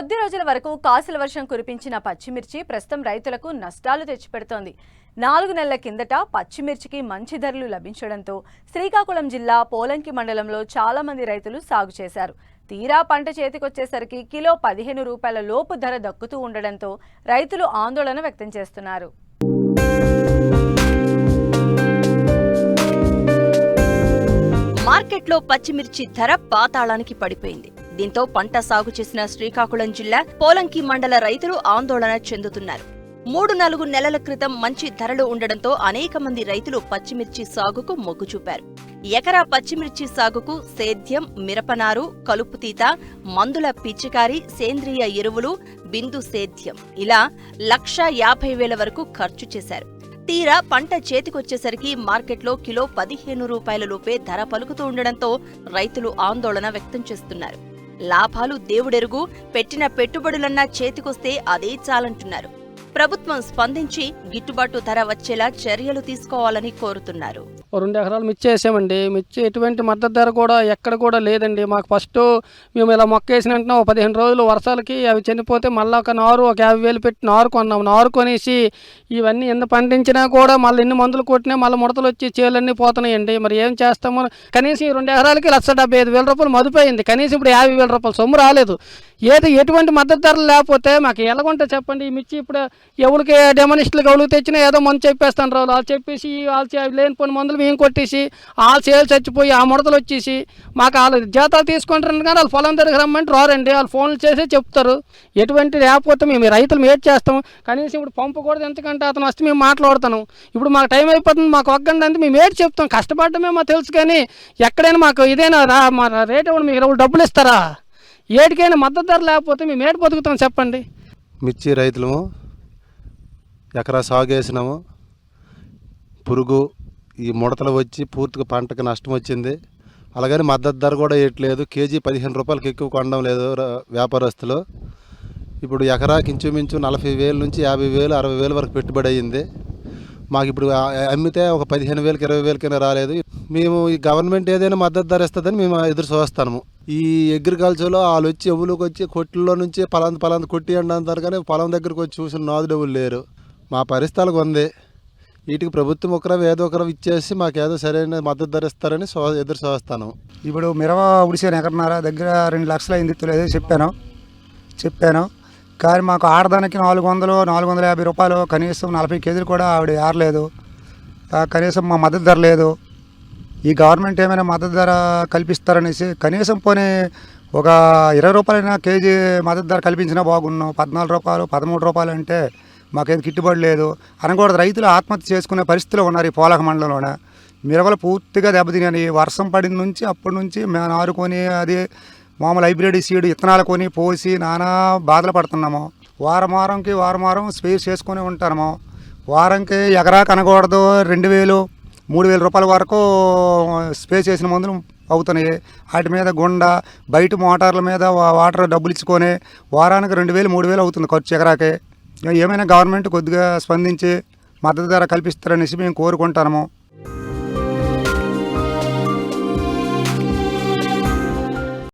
కొద్ది రోజుల వరకు కాసుల వర్షం కురిపించిన పచ్చిమిర్చి ప్రస్తుతం రైతులకు నష్టాలు తెచ్చిపెడుతోంది. నాలుగు నెలల కిందట పచ్చిమిర్చికి మంచి ధరలు లభించడంతో శ్రీకాకుళం జిల్లా పోలంకి మండలంలో చాలా మంది రైతులు సాగు చేశారు. తీరా పంట చేతికొచ్చేసరికి కిలో పదిహేను రూపాయల లోపు ధర దక్కుతూ ఉండడంతో రైతులు ఆందోళన వ్యక్తం చేస్తున్నారు. మార్కెట్లో పచ్చిమిర్చి ధర పాతాళానికి పడిపోయింది. దీంతో పంట సాగు చేసిన శ్రీకాకుళం జిల్లా పోలంకి మండల రైతులు ఆందోళన చెందుతున్నారు. మూడు నాలుగు నెలల క్రితం మంచి ధరలు ఉండడంతో అనేక మంది రైతులు పచ్చిమిర్చి సాగుకు మొగ్గు చూపారు. ఎకరా పచ్చిమిర్చి సాగుకు సేద్యం మిరపనారు కలుపుతీత మందుల పిచికారి సేంద్రియ ఎరువులు బిందు సేద్యం ఇలా లక్ష యాభై వేల వరకు ఖర్చు చేశారు. తీరా పంట చేతికొచ్చేసరికి మార్కెట్లో కిలో పదిహేను రూపాయల లోపే ధర పలుకుతూ ఉండడంతో రైతులు ఆందోళన వ్యక్తం చేస్తున్నారు. లాభాలు దేవుడెరుగు పెట్టిన పెట్టుబడులన్నా చేతికొస్తే అదే చాలంటున్నారు. ప్రభుత్వం స్పందించి గిట్టుబాటు ధర వచ్చేలా చర్యలు తీసుకోవాలని కోరుతున్నారు. రెండు ఎకరాలు మిర్చి వేసామండి. మిర్చి ఎటువంటి మద్దతు ధర కూడా ఎక్కడ కూడా లేదండి. మాకు ఫస్ట్ మేము ఇలా మొక్క వేసిన వెంటనే ఒక పదిహేను రోజులు వర్షాలకి అవి చనిపోతే మళ్ళీ ఒక నారు ఒక యాభై వేలు పెట్టి నారు కొన్నాం. నారు కొనేసి ఇవన్నీ ఎన్ని పండించినా కూడా మళ్ళీ ఎన్ని మందులు కొట్టినా మళ్ళీ ముడతలు వచ్చి చేలన్నీ పోతున్నాయండి. మరి ఏం చేస్తామో? కనీసం ఈ రెండు ఎకరాలకి లక్ష డెబ్బై ఐదు వేల రూపాయలు మదుపోయింది కనీసం ఇప్పుడు యాభై వేల రూపాయలు సొమ్ము రాలేదు. ఏది ఎటువంటి మద్దతు ధరలు లేకపోతే మాకు ఎలాగుంటే చెప్పండి. ఈ మిర్చి ఇప్పుడు ఎవరికి డెమనిస్టులకు ఎవరికి తెచ్చినా ఏదో మందు చెప్పేస్తాను రావు వాళ్ళు చెప్పేసి వాళ్ళు లేని లేనిపోయిన మందులు మేము కొట్టేసి వాళ్ళ చేలు చచ్చిపోయి ఆ ముడతలు వచ్చేసి మాకు వాళ్ళ జీతాలు తీసుకుంటారు కానీ వాళ్ళు పొలం దగ్గర రమ్మంటే రారండి. వాళ్ళు ఫోన్లు చేసే చెప్తారు. ఎటువంటి లేకపోతే మేము రైతులు మేట్ చేస్తాం? కనీసం ఇప్పుడు పంపు కూడా ఎందుకంటే అతను వస్తే మేము మాట్లాడుతాను. ఇప్పుడు మాకు టైం అయిపోతుంది మాకు ఒగ్గండి అంటే మేము ఏడు చెప్తాం? కష్టపడటమే మాకు తెలుసు కానీ ఎక్కడైనా మాకు ఇదేనా రా మా రేట్ ఇవ్వండి మీకు డబ్బులు ఇస్తారా? ఏటికైనా మద్దతు ధర లేకపోతే మేము ఏడు బతుకుతాం చెప్పండి. మిర్చి రైతులము ఎకరా సాగు వేసినాము పురుగు ఈ ముడతలు వచ్చి పూర్తిగా పంటకి నష్టం వచ్చింది. అలాగని మద్దతు ధర కూడా వేయట్లేదు కేజీ పదిహేను రూపాయలకి ఎక్కువ కొనడం లేదు వ్యాపారస్తులు. ఇప్పుడు ఎకరాకి ఇంచుమించు నలభై వేల నుంచి యాభై వేలు అరవై వేల వరకు పెట్టుబడి అయ్యింది. మాకు ఇప్పుడు అమ్మితే ఒక పదిహేను వేలకి ఇరవై వేలకైనా రాలేదు. మేము ఈ గవర్నమెంట్ ఏదైనా మద్దతు ధర ఇస్తుందని మేము ఎదురు చూస్తాము ఈ అగ్రికల్చర్లో వాళ్ళు వచ్చి ఎవులోకి వచ్చి కొట్టుల్లో నుంచి పొలం పలాంది కొట్టి అంటారు కానీ పొలం దగ్గరకు వచ్చి చూసిన నాదుడు ఎవరు లేరు. మా పరిస్థితులకు ఉంది వీటికి ప్రభుత్వం ఒకరు ఏదో ఒకరు ఇచ్చేసి మాకు ఏదో సరైన మద్దతు ధర ఇస్తారని ఎదురు చూస్తాను ఇప్పుడు మిరవ ఉడిసాను ఎక్కడన్నారా దగ్గర రెండు లక్షలు అయింది తెలియదు చెప్పాను. చెప్పాను. కానీ మాకు ఆడదానికి నాలుగు వందలు నాలుగు వందల యాభై రూపాయలు కనీసం నలభై కేజీలు కూడా ఆవిడ ఏరలేదు. కనీసం మా మద్దతు ధర లేదు. ఈ గవర్నమెంట్ ఏమైనా మద్దతు ధర కల్పిస్తారనేసి కనీసం పోనీ ఒక ఇరవై రూపాయలైనా కేజీ మద్దతు ధర కల్పించినా బాగున్నాం పద్నాలుగు రూపాయలు పదమూడు రూపాయలు అంటే మాకేం గిట్టుబడి లేదు. అనకూడదు. రైతులు ఆత్మహత్య చేసుకునే పరిస్థితిలో ఉన్నారు ఈ పోలక మండలంలోన. మిరవలు పూర్తిగా దెబ్బతినాయి వర్షం పడిన నుంచి అప్పటి నుంచి మేము నారుకొని అది మామూలు హైబ్రిడ్ సీడ్ ఇత్తనాలు కొని పోసి నానా బాధలు పడుతున్నాము. వారం వారంకి వారం వారం స్పేస్ చేసుకొని ఉంటాము వారంకి ఎకరా కనకూడదు. రెండు వేలు మూడు వేల రూపాయల వరకు స్పే చేసిన మందులు అవుతున్నాయి. వాటి మీద గుండ బయట మోటార్ల మీద వా- వాటర్ డబ్బులు ఇచ్చుకొని వారానికి రెండు వేలు మూడు వేలు అవుతుంది ఖర్చు ఎకరాకే. ఏమైనా గవర్నమెంట్ కొద్దిగా స్పందించి మద్దతు ధర కల్పిస్తారనేసి మేము కోరుకుంటాము